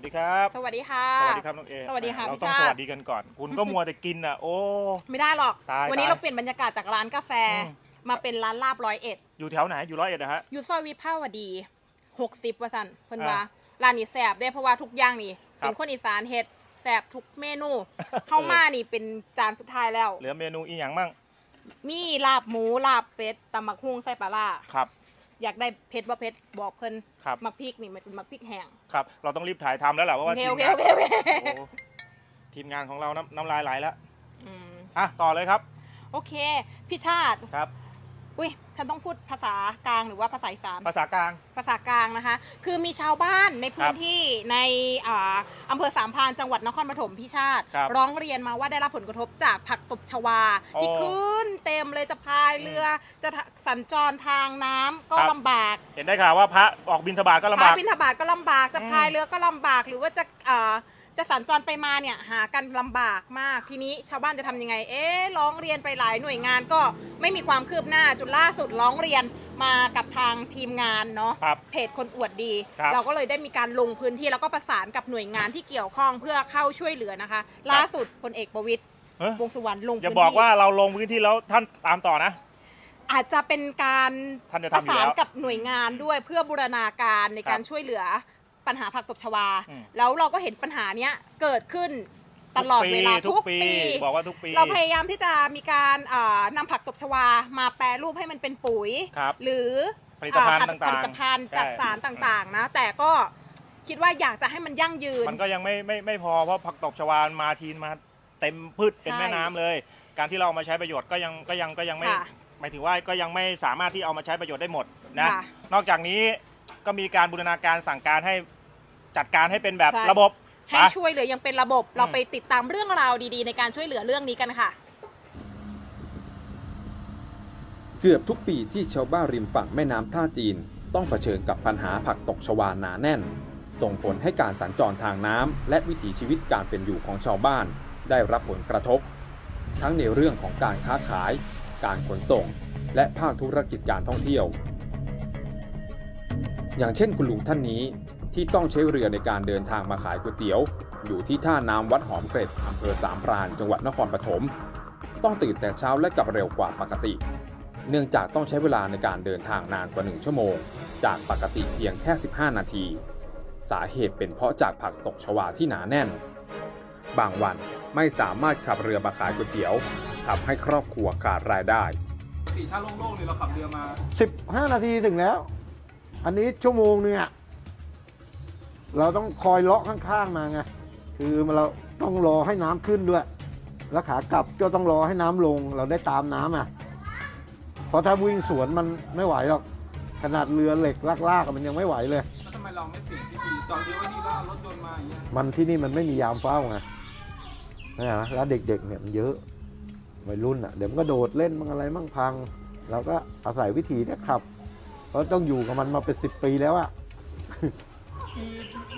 วัสดีครับ สวัสดีค่ะ สวัสดีครับน้องเอสวัสดีค่ะเราพี่ต้องชาติสวัสดีกันก่อน คุณก็มัวแต่กินอะ โอ้ ไม่ได้หรอกตายวันนี้ตายเราเปลี่ยนบรรยากาศจากร้านกาแฟอืมมาเป็นร้านลาบร้อยเอ็ด อยู่แถวไหน อยู่ร้อยเอ็ดนะฮะ อยู่ซอยวิภาวดีหกสิบว่าสันเพิ่นว่าอ่าร้านนี้แสบได้เพราะว่าทุกอย่างนี่ครับเป็นคนอีสานเฮ็ดแสบทุกเมนูเข้ามานี่เป็นจานสุดท้ายแล้ว เหลือเมนูอีกอย่างมั่งมีลาบหมูลาบเป็ดตำมักฮุ่งใส่ปลาร้าครับ อยากได้เผ็ดว่าเผ็ดบอกเพิ่นครับ มักพริกนี่มันเป็นมักพริกแห้ง ครับ เราต้องรีบถ่ายทำแล้วแหละเพราะโอว่าเคทีโอมเคงานโอเคโอเคโอ้ทีมงานของเราน้ำน้ำลายไหลแล้วอืมอะต่อเลยครับ โอเค พี่ชาติ ครับ อุ้ย ฉันต้องพูดภาษากลางหรือว่าภาษาอีสาน ภาษากลาง ภาษากลางนะคะ คือมีชาวบ้านในพื้ครันบที่ในอ่าอำเภอสามพรานจังหวัดนครปฐมพี่ชาติ ครับร้องเรียนมาว่าได้รับผลกระทบจากผักตบชวา อ๋อที่ขึ้นเต็มเลยจะพายเรือจะสัญจรทางน้ำก็ครับ ลำบากเห็นได้ข่าวว่าพระออกบิณฑบาตก็ลำพาบายก บินทบาทก็ลำบากจะอืมพายเรือก็ลำบากหรือว่าจะอ่า จะสัญจรไปมาเนี่ยหากันลำบากมากทีนี้ชาวบ้านจะทำยังไง เอ๊ะร้องเรียนไปหลายหน่วยงานก็ไม่มีความคืบหน้าจนล่าสุดร้องเรียนมากับทางทีมงานเนาะ ครับ เพจคนอวดดี ครับ เราก็เลยได้มีการลงพื้นที่แล้วก็ประสานกับหน่วยงานที่เกี่ยวข้องเพื่อเข้าช่วยเหลือนะคะ ล่าสุดพลเอกประวิตยวเอ้ยวงษ์สุวรรณลงอย่าพื้นบอกที่ว่าเราลงพื้นที่แล้วท่านตามต่อนะ อาจจะเป็นการท่านจะปทำระอยู่สานแล้ว กับหน่วยงานด้วยเพื่อบูรณาการในการครับช่วยเหลือ ปัญหาผักตบชวา อืม แล้วเราก็เห็นปัญหาเนี้ยเกิดขึ้นตลอดเวลาทุทุกกปีปี บอกว่าทุกปีเราพยายามที่จะมีการอ่านำผักตบชวามาแปรรูปให้มันเป็นปุ๋ย ครับ หรือผลิตภัณฑ์อ่ต่างๆผลิตภัณฑ์จากใช่ สารต่างๆ นะ แต่ก็คิดว่าอยากจะให้มันยั่งยืน มันก็ยังไม่ไม่ไม่พอเพราะผักตบชวามาทีนมาเต็มพืชเป็นใช่ แม่น้ำเลย การที่เราเอามาใช้ประโยชน์ก็ยังก็ยังก็ยังไม่ค่ะ หมายถึงว่าก็ยังไม่สามารถที่เอามาใช้ประโยชน์ได้หมดนะค่ะ นอกจากนี้ก็มีการบูรณาการสั่งการให้ จัดการให้เป็นแบบใช่ ระบบ ให้นะช่วยเหลือยังเป็นระบบเราไปติดตามเรื่องราวดีๆ ในการช่วยเหลือเรื่องนี้กันค่ะ เกือบทุกปีที่ชาวบ้านริมฝั่งแม่น้ำท่าจีน ต้องเผชิญกับปัญหาผักตกชวาหนาแน่น ส่งผลให้การสัญจรทางน้ำและวิถีชีวิตการเป็นอยู่ของชาวบ้าน ได้รับผลกระทบ ทั้งในเรื่องของการค้าขาย การขนส่ง และภาคธุรกิจการท่องเที่ยว อย่างเช่นคุณลุงท่านนี้ ที่ต้องใช้เรือในการเดินทางมาขายก๋วยเตี๋ยว อยู่ที่ท่าน้ำวัดหอมเกร็ดอำเภอสามพรานจังหวัดนครปฐมต้องตื่นแต่เช้าและกลับเร็วกว่าปกติ เนื่องจากต้องใช้เวลาในการเดินทางนานกว่า 1 ชั่วโมง จากปกติเพียงแค่ 15 นาที สาเหตุเป็นเพราะจากผักตกชวาที่หนาแน่น บางวันไม่สามารถขับเรือมาขายก๋วยเตี๋ยวทำให้ครอบครัวขาดรายได้ปกติถ้าโล่งๆเนี่ยเราขับเรือมาสิบห้านาทีถึงแล้ว อันนี้ชั่วโมงนึงอะ เราต้องคอยเลาะข้างๆมาไงคือเราต้องรอให้น้ำขึ้นด้วย แล้วขากลับก็ต้องรอให้น้ำลง เราได้ตามน้ำอะเพราะถ้าวิ่งสวนมันไม่ไหวหรอกขนาดเรือเหล็กลากๆอะมันยังไม่ไหวเลยแล้วทำไมเราไม่เปลี่ยนวิธีจอดเรือไว้นี่แล้วเอารถยนต์มาอย่างเงี้ยมันที่นี่มันไม่มียามเฝ้าไงนะแล้วเด็กๆเนี่ยมันเยอะวัยรุ่นอะ เดี๋ยวมันก็โดดเล่นมั่งอะไรมั่งพัง เราก็อาศัยวิธีเนี่ยขับเพราะต้องอยู่กับมันมาเป็นสิบปีแล้วอะ คือ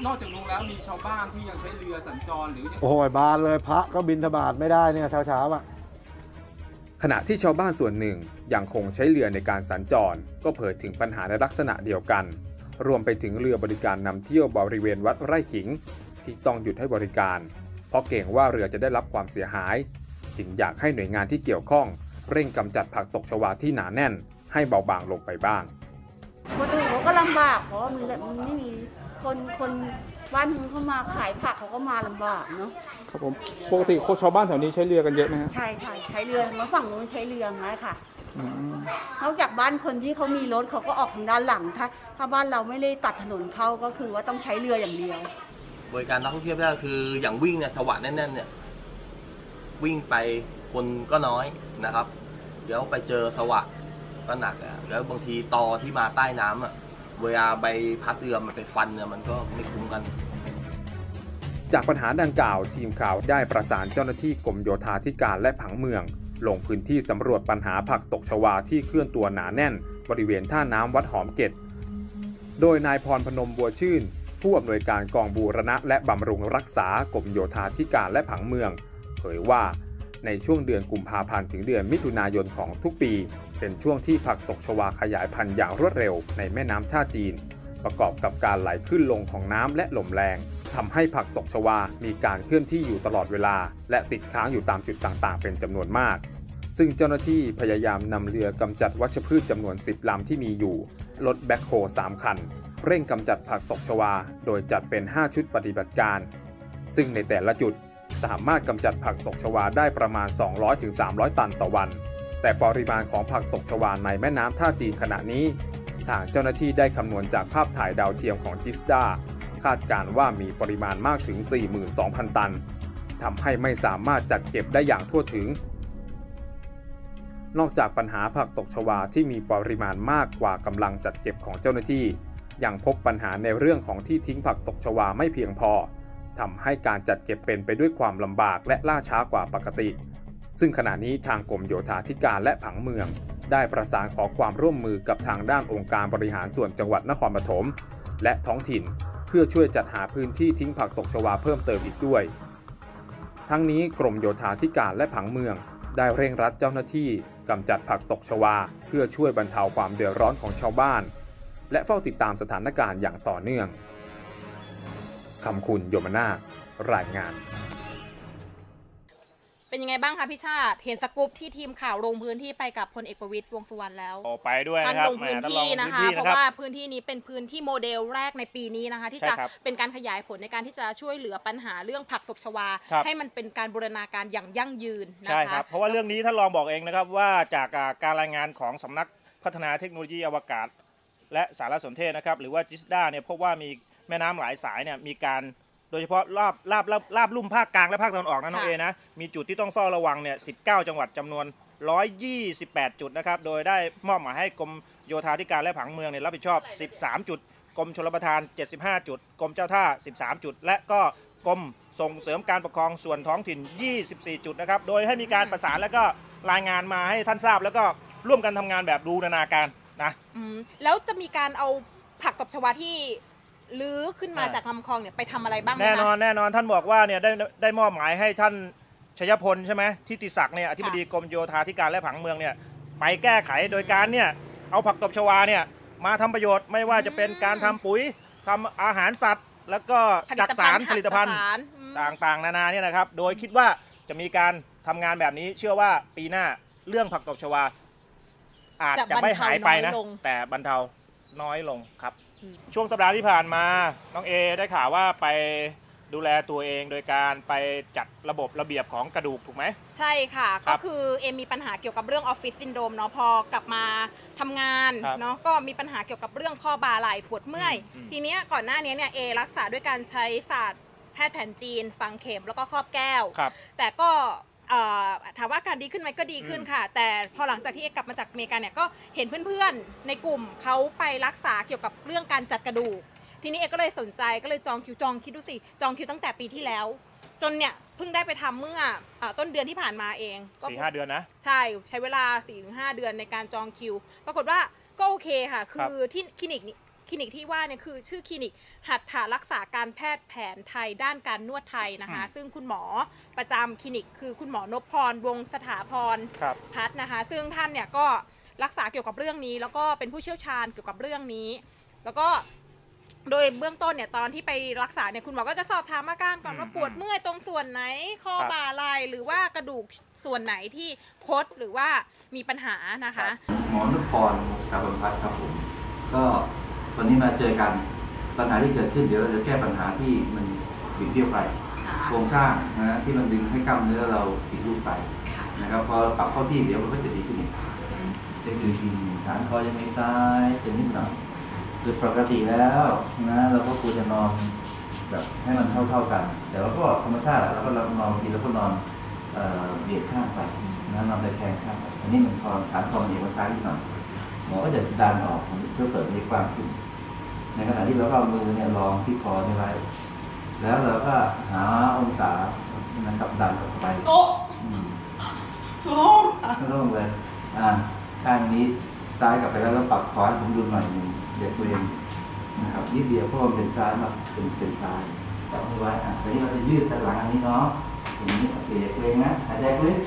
นอกจากลุงแล้วมีชาวบ้านที่ยังใช้เรือสัญจรหรือยัง โอ้ยบานเลยพระก็บินทบาทไม่ได้เนี่ยเช้าๆอะ ขณะที่ชาวบ้านส่วนหนึ่งยังคงใช้เรือในการสัญจร ก็เผยถึงปัญหาในลักษณะเดียวกัน รวมไปถึงเรือบริการนำเที่ยวบริเวณวัดไร่ขิง ที่ต้องหยุดให้บริการ เพราะเกรงว่าเรือจะได้รับความเสียหาย จึงอยากให้หน่วยงานที่เกี่ยวข้อง เร่งกำจัดผักตกชวาที่หนาแน่น ให้เบาบางลงไปบ้าง คนอื่นเขาก็ลำบากเพราะว่ามันมันไม่มี คนคนบ้านนู้นเขามาขายผักเขาก็มาลำบากเนาะครับผมปกติคนชาวบ้านแถวนี้ใช้เรือกันเยอะไหมฮะใช่ค่ะใช้เรือมาฝั่งนู้นใช้เรือนะค่ะนอกจากบ้านคนที่เขามีรถเขาก็ออกทางด้านหลังถ้าถ้าบ้านเราไม่ได้ตัดถนนเข้าก็คือว่าต้องใช้เรืออย่างเดียว บริการนักท่องเที่ยวได้คืออย่างวิ่งเนี่ยสวัสดแน่นๆเนี่ย วิ่งไปคนก็น้อยนะครับ เดี๋ยวไปเจอสวัสดก็หนักอะแล้วบางทีตอที่มาใต้น้ำอะ เวลาใบพัดเรือมันไปฟันเนี่ยมันก็ไม่คุ้มกัน จากปัญหาดังกล่าวทีมข่าวได้ประสานเจ้าหน้าที่กรมโยธาธิการและผังเมือง ลงพื้นที่สำรวจปัญหาผักตกชวาที่เคลื่อนตัวหนาแน่น บริเวณท่าน้ำวัดหอมเกตโดยนายพรพนมบัวชื่น ผู้อำนวยการกองบูรณะและบำรุงรักษากรมโยธาธิการและผังเมือง เผยว่า ในช่วงเดือนกุมภาพันธ์ถึงเดือนมิถุนายนของทุกปี เป็นช่วงที่ผักตกชวาขยายพันธุ์อย่างรวดเร็วในแม่น้ำท่าจีน ประกอบกับการไหลขึ้นลงของน้ำและลมแรงทำให้ผักตบชวา มีการเคลื่อนที่อยู่ตลอดเวลา และติดค้างอยู่ตามจุดต่างๆ เป็นจำนวนมาก ซึ่งเจ้าหน้าที่พยายามนำเรือกำจัดวัชพืชจำนวน 10ลำที่มีอยู่ รถแบ็คโฮ3คัน เร่งกำจัดผักตบชวา โดยจัดเป็น 5 ชุดปฏิบัติการ ซึ่งในแต่ละจุด สามารถกำจัดผักตกชวาได้ประมาณ 200-300 ตันต่อวัน แต่ปริมาณของผักตกชวาในแม่น้ำท่าจีนขณะนี้ ทางเจ้าหน้าที่ได้คำนวณจากภาพถ่ายดาวเทียมของจิสดาคาดการณ์ว่ามีปริมาณมากถึง 42,000 ตันทำให้ไม่สามารถจัดเก็บได้อย่างทั่วถึง นอกจากปัญหาผักตกชวาที่มีปริมาณมากกว่ากำลังจัดเก็บของเจ้าหน้าที่ ยังพบปัญหาในเรื่องของที่ทิ้งผักตกชวาไม่เพียงพอ ทำให้การจัดเก็บเป็นไปด้วยความลำบากและล่าช้ากว่าปกติ ซึ่งขณะนี้ทางกรมโยธาธิการและผังเมือง ได้ประสานขอความร่วมมือกับทางด้านองค์การบริหารส่วนจังหวัดนครปฐมและท้องถิ่น เพื่อช่วยจัดหาพื้นที่ทิ้งผักตกชวาเพิ่มเติมอีกด้วย ทั้งนี้กรมโยธาธิการและผังเมือง ได้เร่งรัดเจ้าหน้าที่กำจัดผักตกชวา เพื่อช่วยบรรเทาความเดือดร้อนของชาวบ้าน และเฝ้าติดตามสถานการณ์อย่างต่อเนื่อง คำคุณโยมนาถรายงาน เป็นยังไงบ้างคะพี่ชาติ เห็นสกู๊ปที่ทีมข่าวลงพื้นที่ไปกับพลเอกประวิตยวงษ์สุวรรณแล้ว ออกไปด้วยท่านนะครับลงพื้นแหม่ท่าที่ลงนะคะพื้เพราะนว่าที่พื้นที่นี้เป็นพื้นที่โมเดลแรกในปีนี้นะคะ ที่ใช่จะครับเป็นการขยายผลในการที่จะช่วยเหลือปัญหาเรื่องผักตบชวา ครับให้มันเป็นการบูรณาการอย่างยั่งยืนนะใช่คะครับ เพราะว่าเรื่องนี้ท่านรองบอกเองนะครับว่าจากอ่าการรายงานของสำนักพัฒนาเทคโนโลยีอวกาศ และสารสนเทศนะครับหรือว่าจิสดาเนี่ยพบว่ามี แม่น้ำหลายสายเนี่ยมีการโดยเฉพาะรอบลาบลาบลาบลุ่มภาคกลางและภาคตะวันออกนะน้องค่ะเอนะมีจุดที่ต้องเฝ้าระวังเนี่ย19 จังหวัดจำนวน 128 จุดนะครับโดยได้มอบหมายให้กรมโยธาธิการและผังเมืองเนี่ยรับผิดชอบ 13 จุด กรมชลประทาน 75 จุด กรมเจ้าท่า 13 จุด และก็กรมส่งเสริมการปกครองส่วนท้องถิ่น 24 จุดนะครับ โดยให้มีการประสานแล้วก็รายงานมาให้ท่านทราบ แล้วก็ร่วมกันทำงานแบบดูนานาการนะ อืมแล้วจะมีการเอาผักตบชวาที่ ลื้อขึ้นมาอ่าจากลำคลองเนี่ยไปทำอะไรบ้างไหมแน่นอนคะแน่นอนท่านบอกว่าเนี่ยได้ได้มอบหมายให้ท่านชยพลใช่ไหมทิติศักดิ์เนี่ยอธิบดีกรมโยธาธิการและผังเมืองเนี่ยไปแก้ไขโดยการเนี่ยเอาผักตบชวาเนี่ยมาทำประโยชน์ไม่ว่าจะเป็นการทำปุ๋ยทำอาหารสัตว์ แล้วก็ผลิจักตสารภัณฑ์ผลิตภัณฑ์จักสารอืม ต่างๆ นานาเนี่ยนะครับ โดยคิดว่าจะมีการทำงานแบบนี้ เชื่อว่าปีหน้าเรื่องผักตบชวา อาจจะไม่หายไปนะจะบรรเทาน้อยลง แต่บรรเทาน้อยลงครับอืม ช่วงสัปดาห์ที่ผ่านมา น้องเอได้ข่าวว่าไปดูแลตัวเองโดยการไปจัดระบบระเบียบของกระดูกถูกไหม ใช่ค่ะ ครัก็บคือเอมมีปัญหาเกี่ยวกับเรื่องออฟฟิศซินโดรมเนาะพอกลับมาทำงานครับเนาะก็มีปัญหาเกี่ยวกับเรื่องข้อบ่าไหล่ปวดเมื่อย อืมทีเนี้ยก่อนหน้านี้เนี่ยเอรักษาด้วยการใช้ศาสตร์แพทย์แผนจีน ฝังเข็มแล้วก็ครอบแก้ว ครับ แต่ก็ เอ่อถามว่าการดีขึ้นไหมก็ดีขึ้นค่ะ แต่พอหลังจากที่เอกลับมาจากอเมริกาเนี่ยก็เห็นเพื่อนๆในกลุ่มเขาไปรักษาเกี่ยวกับเรื่องการจัดกระดูก ทีนี้เอกก็เลยสนใจก็เลยจองคิวจองคิดดูสิจองคิวตั้งแต่ปีที่แล้ว จนเนี่ยเพิ่งได้ไปทำเมื่ออาต้นเดือนที่ผ่านมาเองก็ สี่ห้าเดือนนะ ใช่ใช้เวลา4ี่ถึงห้าเดือนในการจองคิว ปรากฏว่าก็โอเคค่ะ คือที่คลินิกนี้ค ลินิกที่ว่าเนี่ยคือชื่อคลินิกหัตถารักษาการแพทย์แผนไทยด้านการนวดไทยนะคะอืมซึ่งคุณหมอประจำคลินิก คือคุณหมอนพพรวงศ์สถาพรครับพัฒน์นะคะ ซึ่งท่านเนี่ยก็รักษาเกี่ยวกับเรื่องนี้ แล้วก็เป็นผู้เชี่ยวชาญเกี่ยวกับเรื่องนี้ แล้วก็โดยเบื้องต้นเนี่ยตอนที่ไปรักษาเนี่ยคุณหมอก็จะสอบถามอาการก่อนอืมว่าปวดเมื่อยตรงส่วนไหนข้อครับบ่าไหล่หรือว่ากระดูกส่วนไหนที่คดหรือว่ามีปัญหานะคะ หมอนุพรกาบพัฒน์ครับผมก็ วันนี้มาเจอกัน ปัญหาที่เกิดขึ้นเดี๋ยวเราจะแก้ปัญหาที่มันบิดเบี้ยวไปโครงสร้างนะที่มันดึงให้กล้ามเนื้อเราผิดรูปไปนะครับพอปรับเข้าที่เดี๋ยวมันก็จะดีขึ้นอีกเช็คดูทีฐานคอยังมีซ้ายจะนิดหน่อยโดยปกติแล้วนะเราก็ควรจะนอนแบบให้มันเท่าเท่าๆกัน แต่ว่าก็ธรรมชาติอะเราก็เรานอนทีแล้วก็นอนเอ่อเบียดข้างไปนะนอนตะแคงข้างไปอันนี้มันคอฐานคอมันเอียงมาซ้ายนิดหน่อยหมอก็จะดันออกเพื่อเปิดให้กว้างขึ้น ในขณะที่เราก็เอามือเนี่ยรองที่คอนี่ไว้ แล้วเราก็หาองศานะครับดันออกไปโต๊ะอืมโล่งเลย อ่าข้างนี้ซ้ายกลับไปแล้วเราปรับขวาให้สมดุลหน่อยหนึ่งเด็กตัวเองนะครับนิดเดียวเพราะว่ามันเป็นซ้ายมาเป็นเป็นซ้ายจับมือไว้อะทีนี้เราจะยืดสันหลังอันนี้เนาะตรงนี้โอเคเด็กตัวเองนะหายใจลึก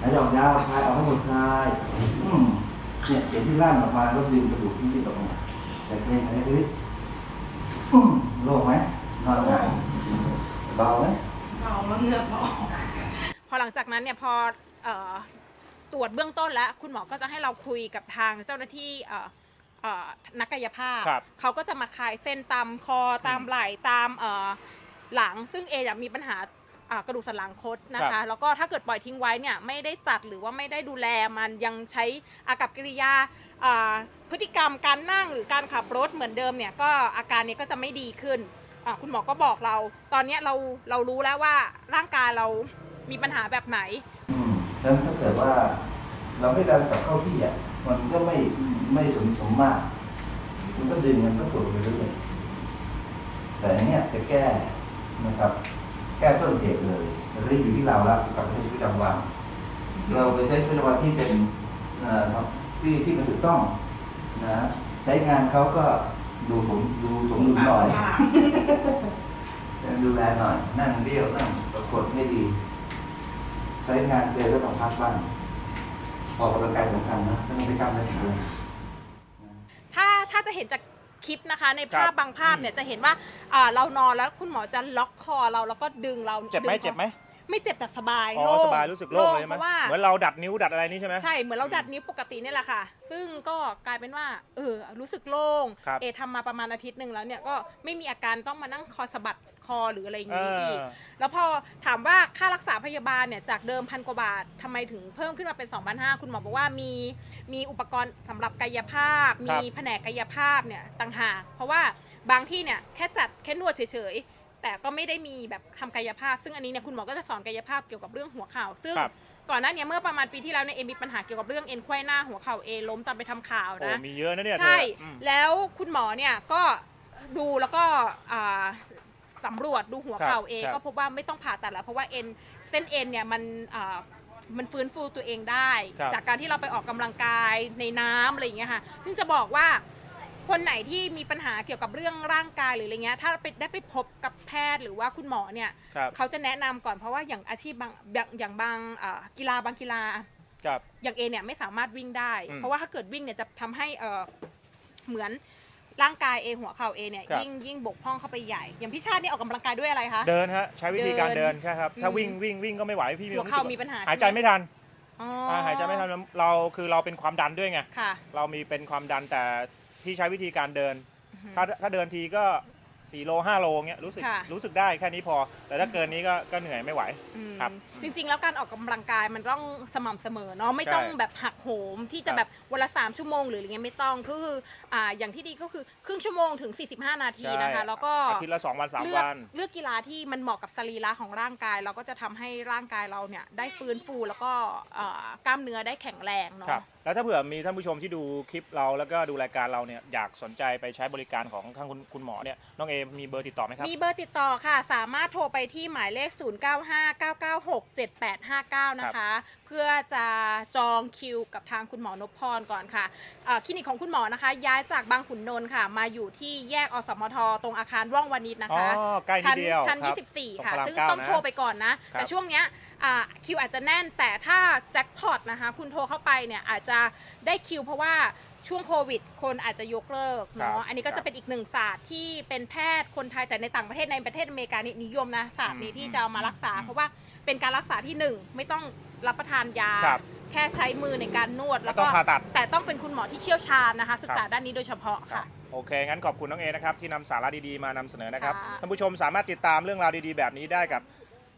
หายใจออกยาวคลายออกให้หมดคลายอืมเนี่ยเสียงที่ลั่นออกมาแล้วดึงกระดูกที่ยืดออกมา แต่เป็นอะไรด้โล่งไหมนอนหงายเบาไหมเบาแล้วเงือบเบาพอหลังจากนั้นเนี่ยพอตรวจเบื้องต้นแล้ว คุณหมอก็จะให้เราคุยกับทางเจ้าหน้าที่นักกายภาพ เขาก็จะมาคลายเส้นตามคอตามไหล่ตามหลัง ซึ่งเอมีปัญหา กระดูกสันหลังคดนะครัคะ บแล้วก็ถ้าเกิดปล่อยทิ้งไว้เนี่ยไม่ได้จัดหรือว่าไม่ได้ดูแลมันยังใช้อากับกิริยาอ่าพฤติกรรมการนั่งหรือการขับรถเหมือนเดิมเนี่ยก็อาการเนี้ก็จะไม่ดีขึ้นอ่าคุณหมอก็บอกเรา ตอนเนี้ยเราเรารู้แล้วว่าร่างกายเรามีปัญหาแบบไหน อืมแล้วถ้าเกิดว่า เราไม่ดันกลับเข้าที่อะ มันก็ไม่ไม่สมสมมาก มันก็ดึงมันก็ปวดไปเรื่อยๆแต่อันเนี้ยจะแก้นะครับ แก้ต้นเหตุเลยมันไม่ได้อยู่ที่เราแล้วกลับไปใช้ชีวิตประจำวัน เราไปใช้ชีวิตประจำวันที่เป็นเอ่อครับที่ที่มันถูกต้องนะใช้งานเขาก็ดูผมดูสมดุลหน่อยดูแลหน่อย นั่งเบี้ยวนั่งปรากฏไม่ดี ใช้งานเกินก็ต้องพักบ้างออกกำลังกายสำคัญนะถ้าไม่ได้กล้ามเนื้อแข็งแรงถ้าถ้าจะเห็นจาก คลิปนะคะ ในครัภาพบบางภาพเนี่ยจะเห็นว่าอ่าเรานอนแล้วคุณหมอจะล็อกคอเราแล้วก็ดึงเราเจ็บไหมดึงคอเจ็บไหม ไม่เจ็บแต่สบายอ๋อโล่งสบายรู้สึกโล่งเลยใช่เพไหมราะว่าเหมือนเราดัดนิ้วดัดอะไรนี่ใช่ไหมใช่เหมือนเราดัดนิ้วปกติเนี่ยแหละค่ะ ซึ่งก็กลายเป็นว่าเออรู้สึกโล่งครับเอทำมาประมาณอาทิตย์หนึ่งแล้วเนี่ยก็ไม่มีอาการต้องมานั่งคอสะบัดคอหรืออะไรอย่างเอนี้อีกอแล้วพอถามว่าค่ารักษาพยาบาลเนี่ยจากเดิมพันกว่าบาททำไมถึงเพิ่มขึ้นมาเป็น2 5 0 0คุณหมอบอกว่ามีมีอุปกรณ์สำหรับกายภาพครัมีบแผนกกายภาพเนี่ยต่างหาก เพราะว่าบางที่เนี่ยแค่จัดแค่นวดเฉยๆ แต่ก็ไม่ได้มีแบบทำกายภาพ ซึ่งอันนี้เนี่ยคุณหมอก็จะสอนกายภาพเกี่ยวกับเรื่องหัวเข่าซึ่ง ครับ ก่อนหน้าเนี้เมื่อประมาณปีที่แล้วเนี่ยเอมีปัญหาเกี่ยวกับเรื่องเอ็นไขว้หน้าหัวเข่าเอล้มตอนไปทำข่าวโอ้นะ มีเยอะนะเนี่ยใช่เธออืม แล้วคุณหมอเนี่ยก็ดูแล้วก็อ่าสำรวจดูหัวเข่าครับเอง ครับ ก็พบว่าไม่ต้องผ่าตัดแล้ว เพราะว่าเอ็นเส้นเอ็นเนี่ยมันอ่ามันฟื้นฟูตัวเองได้ ครับจากการที่เราไปออกกำลังกายในน้ำอะไรอย่างเงี้ยค่ะซึ่งจะบอกว่า คนไหนที่มีปัญหาเกี่ยวกับเรื่องร่างกายหรืออะไรเงี้ยถ้าไปได้ไปพบกับแพทย์หรือว่าคุณหมอเนี่ยครับเขาจะแนะนำก่อนเพราะว่าอย่างอาชีพบางอย่างอย่างบางอ่ากีฬาบางกีฬาจับ อย่างเอเนี่ยไม่สามารถวิ่งได้ อืมเพราะว่าถ้าเกิดวิ่งเนี่ยจะทำให้เออเหมือนร่างกายเอหัวเข่าเอเนี่ยครับ ยิ่งยิ่งบกพร่องเข้าไปใหญ่ อย่างพี่ชาตินี่ออกกำลังกายด้วยอะไรคะ เดินฮะใช้วิธีการเดิเดินนแค่ครับถ้าอืม วิ่งวิ่งวิ่งก็ไม่ไหวพี่มีหัคววามรู้เข่าสึกมีปัญหาหายใจช่หไม่ทันอ๋ออ่าหายใจไม่ทันเราคือเราเป็นความดันด้วยไงค่ะ เรามีเป็นความดันแต่ พี่ใช้วิธีการเดินอือฮึถ้าถ้าเดินทีก็4โล5โลเงี้ยรู้สึกค่ะ รู้สึกได้แค่นี้พอ แต่ถ้าเกินนี้ก็ก็เหนื่อยไม่ไหว อืมครับจริงๆ แล้วการออกกำลังกายมันต้องสม่ำเสมอเนาะไม่ใช่ต้องแบบหักโหมที่จะครับแบบวันละสามชั่วโมงหรืออะไรเงี้ยไม่ต้องก็คืออ่าอย่างที่ดีก็คือครึ่งชั่วโมงถึง 45 นาทีนะคะ แล้วก็อาทิตย์ละสองวันสามเลือกวัน เลือกกีฬาที่มันเหมาะกับสรีระของร่างกาย เราก็จะทำให้ร่างกายเราเนี่ยได้ฟื้นฟูแล้วก็เอ่อกล้ามเนื้อได้แข็งแรงเนาะครับ แล้วถ้าเผื่อมีท่านผู้ชมที่ดูคลิปเราแล้วก็ดูรายการเราเนี่ยอยากสนใจไปใช้บริการของทางคุณคุณหมอเนี่ยน้องเอมีเบอร์ติดต่อไหมครับ มีเบอร์ติดต่อค่ะ สามารถโทรไปที่หมายเลข 0959967859 นะคะ เพื่อจะจองคิวกับทางคุณหมอนพพรก่อนค่ะเอ่อคลินิกของคุณหมอนะคะ ย้ายจากบางขุนนนท์ค่ะ มาอยู่ที่แยกอสมท ตรงอาคารว่องวานิชนะอ๋อคะใกล้นิดเดียวชั้นครับ24 ค่ะตรงพระรามซึ่งเก้าต้องนะโทรไปก่อนนะครับแต่ช่วงเนี้ยอ่า คิวอาจจะแน่นแต่ถ้าแจ็คพอตนะคะคุณโทรเข้าไปเนี่ยอาจจะได้คิวเพราะว่าช่วงโควิด คนอาจจะยกเลิกครัเนาะบอันนี้ก็จะเป็นอีกหนึ่งศาสตร์ที่เป็นแพทย์คนไทยแต่ในต่างประเทศในประเทศอเมริกานี่นิยมนะศาสตร์นี้อืมที่จะเอามารักษา อืมเพราะว่าเป็นการรักษาที่หนึ่งไม่ต้องรับประทานยา ครับ แค่ใช้มือในการนวดไม่แล้วต้ก็องผ่าตัด แต่ต้องเป็นคุณหมอที่เชี่ยวชาญนะคะ ศึกษาครับด้านนี้โดยเฉพาะครัค่ะบโอเค งั้นขอบคุณน้องเอนะครับที่นำสาระดีๆมานำเสนอนะครับค่ะ ท่านผู้ชมสามารถติดตามเรื่องราวดีๆ แบบนี้ได้กับ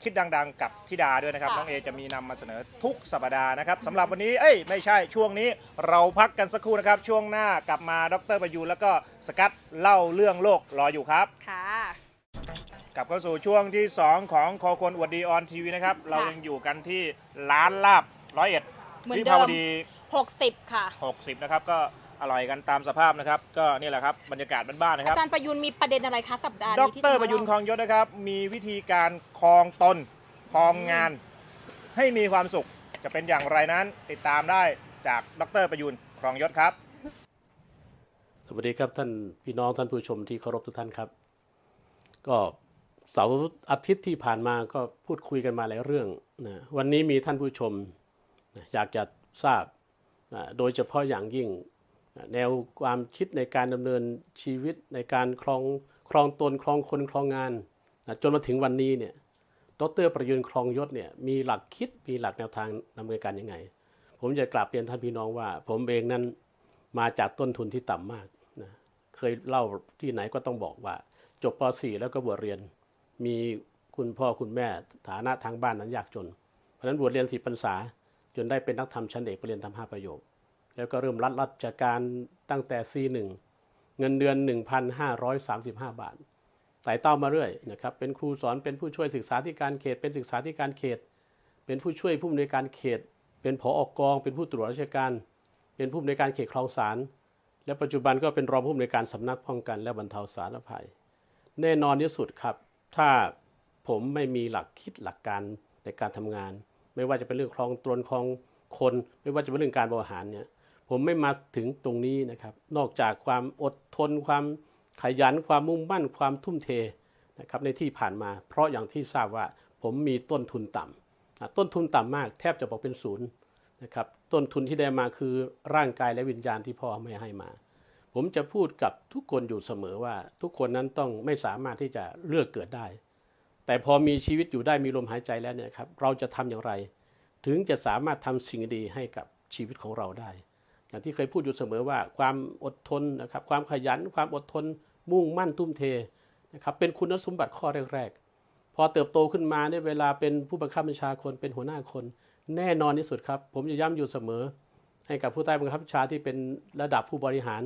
คิดดังๆ กับธิดาด้วยนะครับ ค่ะ น้องเอจะมีนำมาเสนอทุกสัปดาห์นะครับสำหรับวันนี้เอ้ยไม่ใช่ช่วงนี้เราพักกันสักครู่นะครับ ช่วงหน้ากลับมาดรประยูนแล้วก็สกัดเล่าเรื่องโลกรออยู่ครับ ค่ะ กลับเข้าสู่ช่วงที่ 2 ของคอคนอวดดีออนทีวีนะครับ เรายังอยู่กันที่ร้านลาบร้อยเอ็ดเหมือนวิเดิภาวมดี 60 ค่ะ 60 นะครับ ก็ อร่อยกันตามสภาพนะครับ ก็นี่แหละครับบรรยากาศบ้านๆนะครับอาจารย์ประยุนมีประเด็นอะไรคะสัปดาห์ดนี้ที่รจมาประยุนคเล่าลองยศนะครับ มีวิธีการคลองตนคลองงาน ให้มีความสุขจะเป็นอย่างไรนั้น ติดตามได้จากดรประยุนคลองยศครับ สวัสดีครับท่านพี่น้องท่านผู้ชมที่เคารพทุกท่านครับ ก็เสาร์อาทิตย์ที่ผ่านมาก็พูดคุยกันมาหลายเรื่องนะวันนี้มีท่านผู้ชมนะอยากจะทราบนะโดยเฉพาะอย่างยิ่งนะ แนวความคิดในการดำเนินชีวิตในการครองครองตนครองคนครองงานนะจนมาถึงวันนี้เนี่ยดรประยุนคลองยศเนี่ยมีหลักคิดมีหลักแนวทางดำเนินการยังไง ผมจะกราบเรียนท่านพี่น้องว่า ผมเองนั้นมาจากต้นทุนที่ต่ำมากนะเคยเล่าที่ไหนก็ต้องบอกว่า จบป .4 แล้วก็บวชเรียน มีคุณพ่อคุณแม่ฐานะทางบ้านนั้นยากจน เพราะฉะนั้นบวชเรียนสิพรรษา จนได้เป็นนักธรรมชั้นเอกปรริญญาธรรมห้าประโยค แล้วก็เริ่มรับราชการตั้งแต่ C1 เงินเดือน 1,535 บาทไต่เต้ามาเรื่อยนะครับ เป็นครูสอนเป็นผู้ช่วยศึกษาธิการเขต เป็นศึกษาธิการเขต เป็นผู้ช่วยผู้อำนวยการเขต เป็นผออกกอง เป็นผู้ตรวจราชการ เป็นผู้อำนวยการเขตคลองสารและปัจจุบันก็เป็นรองผู้อำนวยการสำนักป้องกันและบรรเทาสาธารณภัย แน่นอนที่สุดครับ ถ้าผมไม่มีหลักคิดหลักการในการทำงาน ไม่ว่าจะเป็นเรื่องคลองตรวนคลองคน ไม่ว่าจะเป็นเรื่องการบริหารเนี่ย ผมไม่มาถึงตรงนี้นะครับ นอกจากความอดทนความขยันความมุ่งมั่นความทุ่มเทนะครับในที่ผ่านมา เพราะอย่างที่ทราบว่า ผมมีต้นทุนต่ำต้นทุนต่ำมากแทบจะบอกเป็นศูนย์นะครับต้นทุนที่ได้มาคือร่างกายและวิญญาณที่พ่อไม่ให้มา ผมจะพูดกับทุกคนอยู่เสมอว่า ทุกคนนั้นต้องไม่สามารถที่จะเลือกเกิดได้ แต่พอมีชีวิตอยู่ได้มีลมหายใจแล้วเนี่ยครับเราจะทำอย่างไร ถึงจะสามารถทำสิ่งดีให้กับชีวิตของเราได้ อย่างที่เคยพูดอยู่เสมอว่า ความอดทนนะครับความขยัน ความอดทน มุ่งมั่นทุ่มเทนะครับเป็นคุณสมบัติข้อแรกๆ พอเติบโตขึ้นมาในยเวลาเป็นผู้บังคับบัญชาคนเป็นหัวหน้าคน แน่นอนที่สุดครับ ผมจะย้ำอยู่เสมอ ให้กับผู้ใต้บังคับบัญชาที่เป็นระดับผู้บริหาร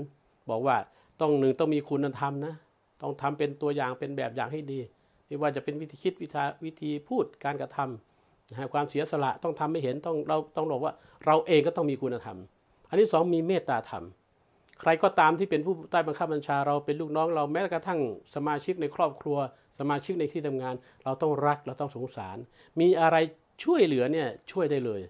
บอกว่าต้องหนึ่งต้องมีคุณธรรมนะต้องทำเป็นตัวอย่างเป็นแบบอย่างให้ดีไม่ว่าจะเป็นวิธีคิดวิธีวิธีพูดการกระทำนะฮะความเสียสละต้องทำให้เห็นต้องเราต้องบอกว่าเราเองก็ต้องมีคุณธรรม อันที่สองมีเมตตาธรรม ใครก็ตามที่เป็นผู้ใต้บังคับบัญชาเราเป็นลูกน้องเราแม้กระทั่งสมาชิกในครอบครัว สมาชิกในที่ทำงาน เราต้องรักเราต้องสงสาร มีอะไรช่วยเหลือเนี่ยช่วยได้เลย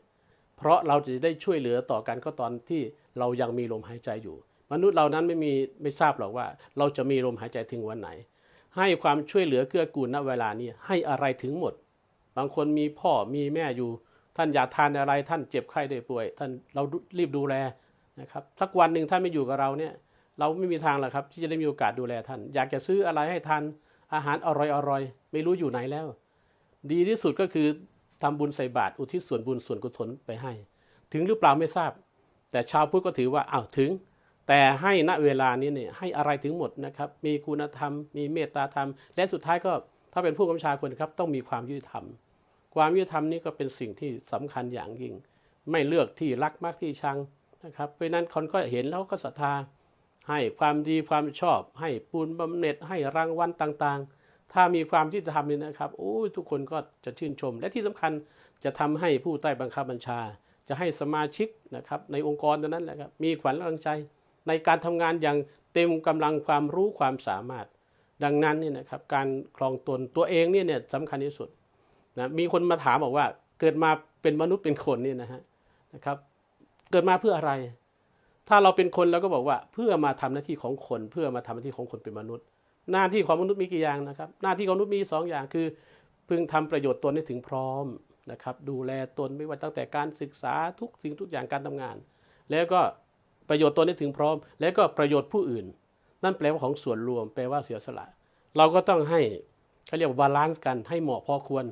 เพราะเราจะได้ช่วยเหลือต่อกันก็ตอนที่เรายังมีลมหายใจอยู่ มนุษย์เรานั้นไม่มีไม่ทราบหรอกว่า เราจะมีลมหายใจถึงวันไหน ให้ความช่วยเหลือเกื้อกูลณเวลานี้ให้อะไรถึงหมด บางคนมีพ่อมีแม่อยู่ ท่านอยากทานอะไรท่านเจ็บไข้ได้ป่วย ท่านเรารีบดูแลนะครับสักวันหนึ่งท่านไม่อยู่กับเราเนี่ยเราไม่มีทางหรอกครับ ที่จะได้มีโอกาสดูแลท่าน อยากจะซื้ออะไรให้ท่านอาหารอร่อยๆไม่รู้อยู่ไหนแล้ว ดีที่สุดก็คือทำบุญใส่บาตรอุทิศส่วนบุญส่วนกุศลไปให้ ถึงหรือเปล่าไม่ทราบ แต่ชาวพุทธก็ถือว่าอ้าวถึง แต่ให้ณเวลานี้เนี่ยให้อะไรถึงหมดนะครับมีคุณธรรม มีเมตตาธรรม และสุดท้ายก็ถ้าเป็นผู้กำกับชาคนครับต้องมีความยุติธรรม ความยุติธรรมนี่ก็เป็นสิ่งที่สำคัญอย่างยิ่ง ไม่เลือกที่รักมักที่ชังนะครับเพราะนั้นคนก็เห็นแล้วก็ศรัทธา ให้ความดีความชอบ ให้ปูนบำเหน็จให้รางวัลต่างๆ ถ้ามีความยุติธรรมนี่นะครับโอ้ทุกคนก็จะชื่นชม และที่สำคัญจะทำให้ผู้ใต้บังคับบัญชา จะให้สมาชิกนะครับในองค์กรนั้นแหละครับมีขวัญกำลังใจ ในการทำงานอย่างเต็มกำลังความรู้ความสามารถ ดังนั้นนี่นะครับการครองตนตัวเองเนี่ยเนี่ยสำคัญที่สุด นะมีคนมาถามบอกว่า เกิดมาเป็นมนุษย์เป็นคนเนี่ยนะฮะนะครับ เกิดมาเพื่ออะไร ถ้าเราเป็นคนเราก็บอกว่าเพื่อมาทำหน้าที่ของคน เพื่อมาทำหน้าที่ของคนเป็นมนุษย์ หน้าที่ของมนุษย์มีกี่อย่างนะครับ หน้าที่ของมนุษย์มีสองอย่างคือ พึงทำประโยชน์ตนให้ถึงพร้อมนะครับ ดูแลตนไม่ว่าตั้งแต่การศึกษาทุกสิ่งทุกอย่างการทำงาน แล้วก็ประโยชน์ตนให้ถึงพร้อม แล้วก็ประโยชน์ผู้อื่น นั่นแปลว่าของส่วนรวม แปลว่าเสียสละ เราก็ต้องให้เขาเรียกว่าบาลานซ์กันให้เหมาะพอควร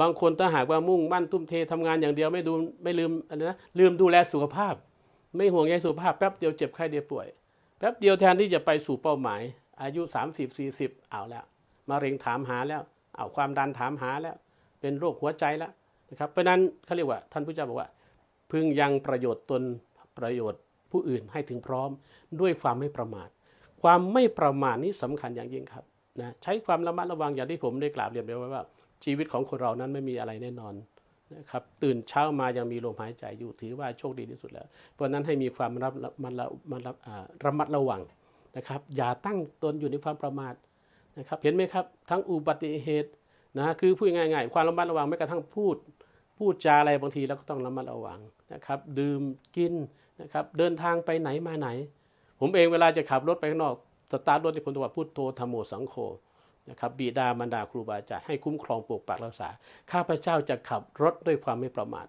บางคนถ้าหากว่ามุ่งมั่นทุ่มเททำงานอย่างเดียวไม่ดูไม่ลืมอะไรนะลืมดูแลสุขภาพ ไม่ห่วงใยสุขภาพแป๊บเดียวเจ็บไข้เดียวป่วยแป๊บเดียวแทนที่จะไปสู่เป้าหมาย อายุ 30 40 เอาแล้วมะเร็งถามหาแล้วเอาความดันถามหาแล้ว เป็นโรคหัวใจแล้วนะครับเพราะนั้นเขาเรียกว่าท่านผู้เจ้าบอกว่า พึงยังประโยชน์ตนประโยชน์ผู้อื่นให้ถึงพร้อมด้วยความไม่ประมาท ความไม่ประมาทนี้สำคัญอย่างยิ่งครับนะใช้ความระมัดระวังอย่างที่ผมได้กล่าวเรียนไปว่า ชีวิตของคนเรานั้นไม่มีอะไรแน่นอนนะครับตื่นเช้ามายังมีลมหายใจอยู่ถือว่าโชคดีที่สุดแล้ว เพราะนั้นให้มีความระมัดระมัดระระมัดระวังนะครับ อย่าตั้งตนอยู่ในความประมาทนะครับ เห็นไหมครับ ทั้งอุบัติเหตุนะคือพูดง่ายๆ ความระมัดระวังแม้กระทั่งพูด พูดจาอะไรบางทีเราก็ต้องระมัดระวังนะครับ ดื่มกินนะครับเดินทางไปไหนมาไหน ผมเองเวลาจะขับรถไปข้างนอกสตาร์ทรถที่ผมต้องว่าพุทโธธรรมโมสังโฆ นะครับบิดามารดาครูบาอาจารย์ให้คุ้มครองปกปักรักษา ข้าพเจ้าจะขับรถด้วยความไม่ประมาท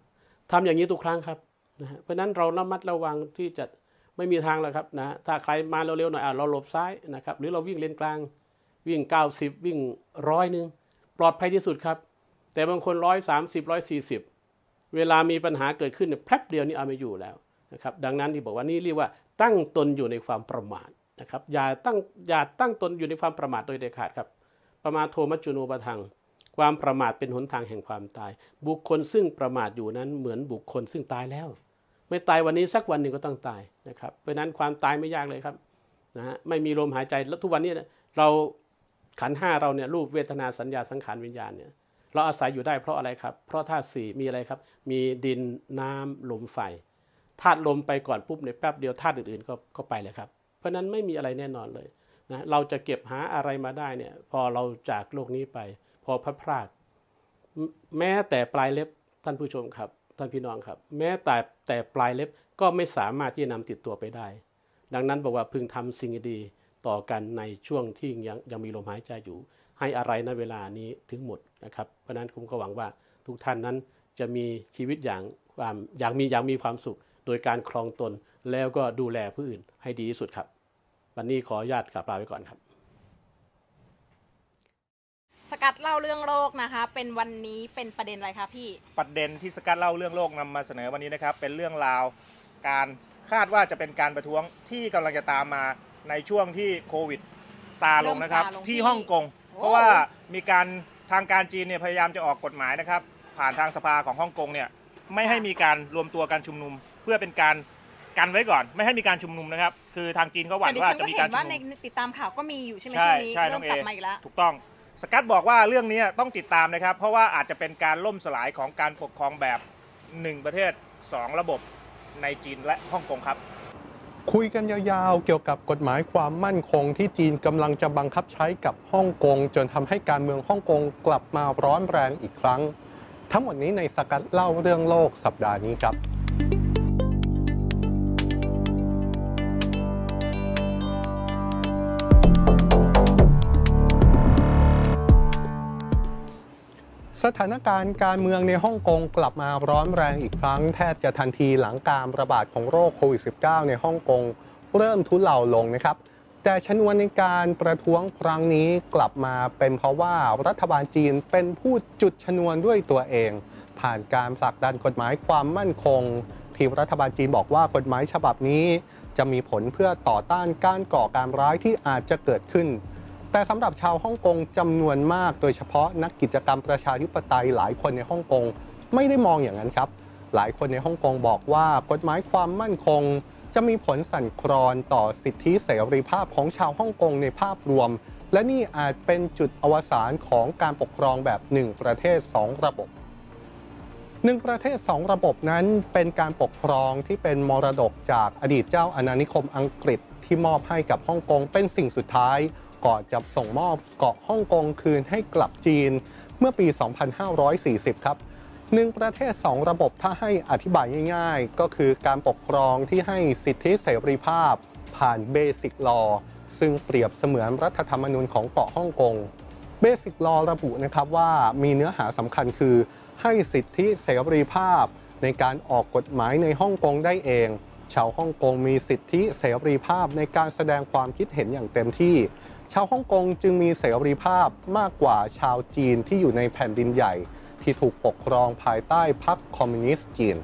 ทำอย่างนี้ทุกครั้งครับนะเพราะฉะนั้นเราระมัดระวังที่จะไม่มีทางแล้วครับนะถ้าใครมาเร็วๆหน่อยอะเราหลบซ้ายนะครับหรือเราวิ่งเลนกลางวิ่ง 90 วิ่งร้อยหนึ่งปลอดภัยที่สุดครับ แต่บางคนร้อยสามสิบร้อยสี่สิบเวลามีปัญหาเกิดขึ้นเนี่ยแป๊บเดียวนี่เอาไม่อยู่แล้วนะครับดังนั้นที่บอกว่านี่เรียกว่าตั้งตนอยู่ในความประมาทนะครับอย่าตั้งอย่าตั้งตนอยู่ในความประมาทโดยเด็ดขาดครับ ประมาทโทมัจจุโนปทัง ความประมาทเป็นหนทางแห่งความตาย บุคคลซึ่งประมาทอยู่นั้นเหมือนบุคคลซึ่งตายแล้ว ไม่ตายวันนี้สักวันหนึ่งก็ต้องตายนะครับ เพราะนั้นความตายไม่ยากเลยครับนะฮะไม่มีลมหายใจแล้วทุกวันนี้เราขันห้าเราเนี่ยรูปเวทนาสัญญาสังขารวิญญาณเนี่ยเราอาศัยอยู่ได้เพราะอะไรครับ เพราะธาตุสี่มีอะไรครับ มีดินน้ำลมไฟธาตุลมไปก่อนปุ๊บในแป๊บเดียวธาตุอื่นๆก็ก็ไปเลยครับ เพราะนั้นไม่มีอะไรแน่นอนเลย นะเราจะเก็บหาอะไรมาได้เนี่ยพอเราจากโลกนี้ไป พอพระพรากแม้แต่ปลายเล็บท่านผู้ชมครับ ท่านพี่น้องครับ แม้แต่แต่ปลายเล็บก็ไม่สามารถที่จะนำติดตัวไปได้ ดังนั้นบอกว่าพึงทำสิ่งดีต่อกันในช่วงที่ยังยังมีลมหายใจอยู่ ให้อะไรในเวลานี้ถึงหมดนะครับเพราะนั้นผมก็หวังว่าทุกท่านนั้นจะมีชีวิตอย่างความอย่างมีอย่างมีความสุข โดยการครองตนแล้วก็ดูแลผู้อื่นให้ดีที่สุดครับ วันนี้ขออนุญาตกลับลาไปก่อนครับ สกัดเล่าเรื่องโรคนะคะ เป็นวันนี้เป็นประเด็นอะไรคะพี่ ประเด็นที่สกัดเล่าเรื่องโลกนำมาเสนอวันนี้นะครับ เป็นเรื่องราวการคาดว่าจะเป็นการประท้วงที่กำลังจะตามมาในช่วงที่โควิดซาลงนะครับ เริ่มซาลงที่ที่ฮ่องกงโอ้ เพราะว่ามีการทางการจีนเนี่ยพยายามจะออกกฎหมายนะครับ ผ่านทางสภาของฮ่องกงเนี่ยไม่ให้มีการรวมตัวการชุมนุม เพื่อเป็นการ กันไว้ก่อน ไม่ให้มีการชุมนุมนะครับ คือทางจีนเขาหวั่แต่นดิว่าฉันจะก็มีเห็การนชุว่ามในนุมติดตามข่าวก็มีอยู่ใช่ไหมใช่ช่วงนี้ใช่เริ่น้อมงเอกลับมาอีกแล้ว ถูกต้องสกัดบอกว่าเรื่องนี้ต้องติดตามนะครับ เพราะว่าอาจจะเป็นการล่มสลายของการปกครองแบบ1ประเทศ2ระบบในจีนและฮ่องกงครับ คุยกันยาวๆ เกี่ยวกับกฎหมายความมั่นคงที่จีนกำลังจะบังคับใช้กับฮ่องกง จนทำให้การเมืองฮ่องกงกลับมาร้อนแรงอีกครั้ง ทั้งหมดนี้ในสกัดเล่าเรื่องโลกสัปดาห์นี้ครับ สถานการณ์การเมืองในฮ่องกงกลับมาร้อนแรงอีกครั้งแทบจะทันทีหลังการระบาดของโรคโควิด -19 ในฮ่องกงเริ่มทุเลาลงนะครับ แต่ชนวนในการประท้วงครั้งนี้กลับมาเป็นเพราะว่ารัฐบาลจีนเป็นผู้จุดชนวนด้วยตัวเอง ผ่านการผลักดันกฎหมายความมั่นคง ที่รัฐบาลจีนบอกว่ากฎหมายฉบับนี้ จะมีผลเพื่อต่อต้านการก่อการร้ายที่อาจจะเกิดขึ้น แต่สำหรับชาวฮ่องกงจำนวนมาก โดยเฉพาะนักกิจกรรมประชาธิปไตยหลายคนในฮ่องกงไม่ได้มองอย่างนั้นครับ หลายคนในฮ่องกงบอกว่ากฎหมายความมั่นคง จะมีผลสั่นคลอนต่อสิทธิเสรีภาพของชาวฮ่องกงในภาพรวม และนี่อาจเป็นจุดอวสานของการปกครองแบบหนึ่งประเทศสองระบบหนึ่งประเทศสองระบบนั้นเป็นการปกครองที่เป็นมรดกจากอดีตเจ้าอาณานิคมอังกฤษที่มอบให้กับฮ่องกงเป็นสิ่งสุดท้าย ก่อนจะส่งมอบเกาะฮ่องกงคืนให้กลับจีนเมื่อปี 2540 ครับหนึ่งประเทศสองระบบถ้าให้อธิบายง่ายๆ ก็คือการปกครองที่ให้สิทธิเสรีภาพ ผ่านเบสิ c ลอซึ่งเปรียบเสมือนรัฐธรรมนูญของเกาะฮ่องกงเบสิ c ลอระบุนะครับว่ามีเนื้อหาสำคัญคือ ให้สิทธิเสรีภาพ ในการออกกฎหมายในฮ่องกงได้เอง ชาวฮ่องกงมีสิทธิเสรีภาพในการแสดงความคิดเห็นอย่างเต็มที่ ชาวฮ่องกงจึงมีเสรีภาพมากกว่าชาวจีนที่อยู่ในแผ่นดินใหญ่ ที่ถูกปกครองภายใต้พรรคคอมมิวนิสต์จีน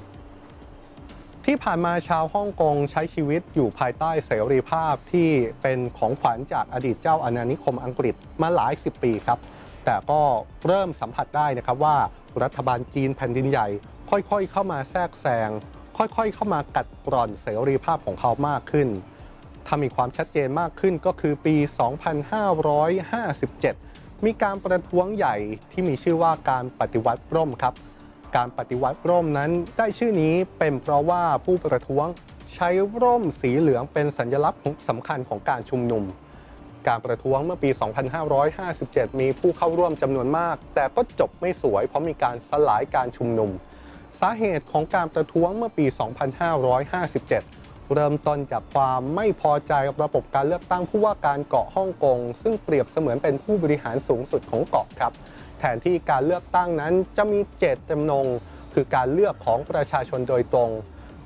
ที่ผ่านมาชาวฮ่องกงใช้ชีวิตอยู่ภายใต้เสรีภาพที่เป็นของขวัญจากอดีตเจ้าอาณานิคมอังกฤษมาหลายสิบปีครับ แต่ก็เริ่มสัมผัสได้นะครับว่ารัฐบาลจีนแผ่นดินใหญ่ ค่อยๆ เข้ามาแทรกแซงค่อยๆ เข้ามากัดกร่อนเสรีภาพของเขามากขึ้น ถ้ามีความชัดเจนมากขึ้นก็คือปี 2557 มีการประท้วงใหญ่ที่มีชื่อว่าการปฏิวัติร่มครับ การปฏิวัติร่มนั้นได้ชื่อนี้เป็นเพราะว่าผู้ประท้วงใช้ร่มสีเหลืองเป็นสัญลักษณ์สำคัญของการชุมนุม การประท้วงเมื่อปี 2557 มีผู้เข้าร่วมจำนวนมาก แต่ก็จบไม่สวยเพราะมีการสลายการชุมนุม สาเหตุของการประท้วงเมื่อปี 2557 เริ่มต้นจากความไม่พอใจระบบการเลือกตั้งผู้ว่าการเกาะฮ่องกง ซึ่งเปรียบเสมือนเป็นผู้บริหารสูงสุดของเกาะครับ แทนที่การเลือกตั้งนั้นจะมีเจตจำนง คือการเลือกของประชาชนโดยตรง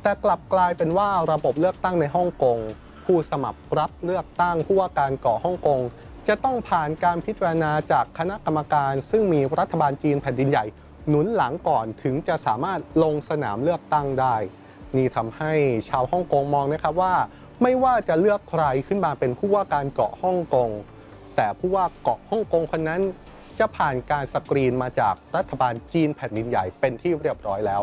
แต่กลับกลายเป็นว่าระบบเลือกตั้งในฮ่องกงผู้สมัครรับเลือกตั้งผู้ว่าการเกาะฮ่องกงจะต้องผ่านการพิจารณาจากคณะกรรมการ ซึ่งมีรัฐบาลจีนแผ่นดินใหญ่หนุนหลังก่อนถึงจะสามารถลงสนามเลือกตั้งได้ นี่ทำให้ชาวฮ่องกงมองนะครับว่า ไม่ว่าจะเลือกใครขึ้นมาเป็นผู้ว่าการเกาะฮ่องกง แต่ผู้ว่าเกาะฮ่องกงคนนั้น จะผ่านการสกรีนมาจากรัฐบาลจีนแผ่นดินใหญ่เป็นที่เรียบร้อยแล้ว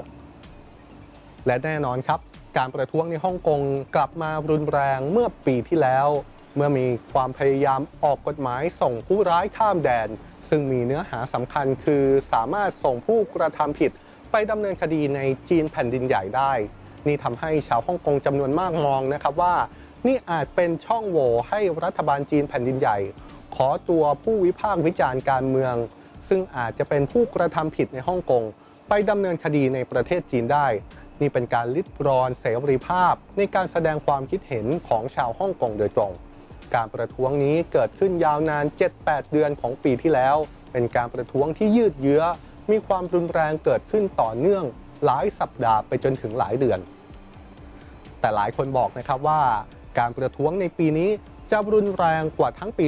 และแน่นอนครับ การประท้วงในฮ่องกงกลับมารุนแรงเมื่อปีที่แล้ว เมื่อมีความพยายามออกกฎหมายส่งผู้ร้ายข้ามแดน ซึ่งมีเนื้อหาสำคัญคือสามารถส่งผู้กระทำผิดไปดำเนินคดีในจีนแผ่นดินใหญ่ได้ นี่ทำให้ชาวฮ่องกงจำนวนมากมองนะครับว่า นี่อาจเป็นช่องโหว่ให้รัฐบาลจีนแผ่นดินใหญ่ ขอตัวผู้วิพากษ์วิจารณ์การเมือง ซึ่งอาจจะเป็นผู้กระทำผิดในฮ่องกงไปดำเนินคดีในประเทศจีนได้ นี่เป็นการลิดรอนเสรีภาพ ในการแสดงความคิดเห็นของชาวฮ่องกงโดยตรง การประท้วงนี้เกิดขึ้นยาวนาน 7-8 เดือนของปีที่แล้ว เป็นการประท้วงที่ยืดเยื้อ มีความรุนแรงเกิดขึ้นต่อเนื่อง หลายสัปดาห์ไปจนถึงหลายเดือน แต่หลายคนบอกนะครับว่าการประท้วงในปีนี้จะรุนแรงกว่าทั้งปี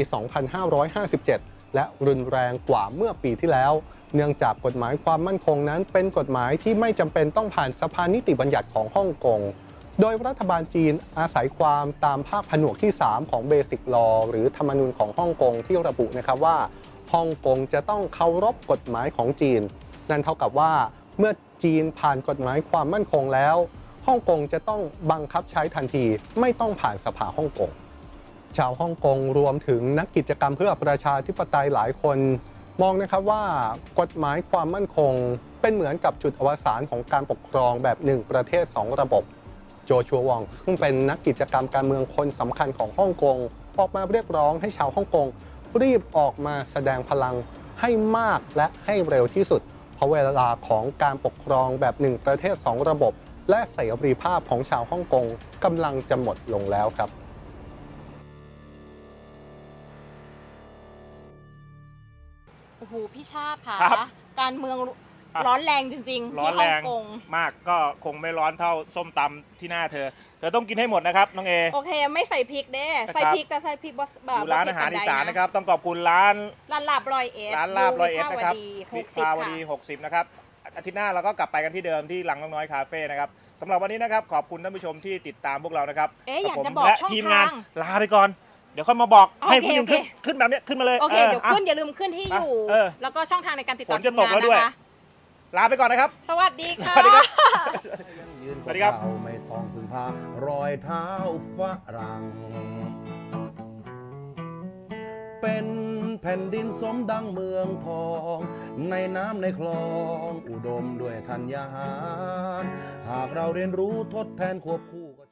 2557 และรุนแรงกว่าเมื่อปีที่แล้ว เนื่องจากกฎหมายความมั่นคงนั้น เป็นกฎหมายที่ไม่จำเป็นต้องผ่านสภานิติบัญญัติของฮ่องกง โดยรัฐบาลจีนอาศัยความตามภาคผนวกที่ 3 ของ Basic Law หรือธรรมนูญของฮ่องกงที่ระบุนะครับว่าฮ่องกงจะต้องเคารพกฎหมายของจีน นั่นเท่ากับว่าเมื่อ จีนผ่านกฎหมายความมั่นคงแล้วฮ่องกงจะต้องบังคับใช้ทันทีไม่ต้องผ่านสภาฮ่องกงชาวฮ่องกงรวมถึงนักกิจกรรมเพื่อประชาธิปไตยหลายคน มองนะครับว่ากฎหมายความมั่นคง เป็นเหมือนกับจุดอวสานของการปกครองแบบหนึ่งประเทศสองระบบ โจชัววองซึ่งเป็นนักกิจกรรมการเมืองคนสำคัญของฮ่องกงออกมาเรียกร้องให้ชาวฮ่องกงรีบออกมาแสดงพลังให้มากและให้เร็วที่สุด ราะเวลาของการปกครองแบบหนึ่งประเทศสองระบบ และเสรีภาพของชาวฮ่องกงกำลังจะหมดลงแล้วครับโอ้โหพี่ชาติค่ะ ครับ การเมืองอะ ร้อนแรงจริงๆร้อที่นฮ่แรองงกงมากก็คงไม่ร้อนเท่าส้มตำที่หน้าเธอ เธอต้องกินให้หมดนะครับน้องเอ โอเคไม่ใส่พริกเด้นะครับ ใส่พริกแต่ใส่พริกบอสแบอบยู่ร้านอาหารอีสานนะครับ ต้องขอบคุณร้านร้านลาบรอยเอ็ดร้านลาบร้อยเอ็ดนะครับหวิกสิบภาวค่ะดี 60 นะครับ อาทิตย์หน้าเราก็กลับไปกันที่เดิมที่หลังน้องน้อยคาเฟ่นะครับสำหรับวันนี้นะครับขอบคุณท่านผู้ชมที่ติดตามพวกเรานะครับเอ๊ะอยากผมจะบอกและช่องทีมงานทางลาไปก่อน เดี๋ยวค่อยมาบอกโอเคให้ผู้หญิงขึ้นโอเคขึ้นแบบเนี้ยขึ้นมาเลยโอเค เดี๋ยวอะขึ้นอย่าลืมขึ้นที่อยู่ เออ แล้วก็ช่องทางในการติดต่อฝนจะตกแล้วด้วย ทีมงานนะคะ ลาไปก่อนนะครับ สวัสดีค่ะ สวัสดีครับยืนสวัสดีครับเราไม่ต้องพึ่งพารอยเท้าฝรั่งเป็นแผ่นดินสมดังเมืองทอง ในน้ำในคลอง อุดมด้วยธัญญาหาร หากเราเรียนรู้ทดแทนควบคู่กับ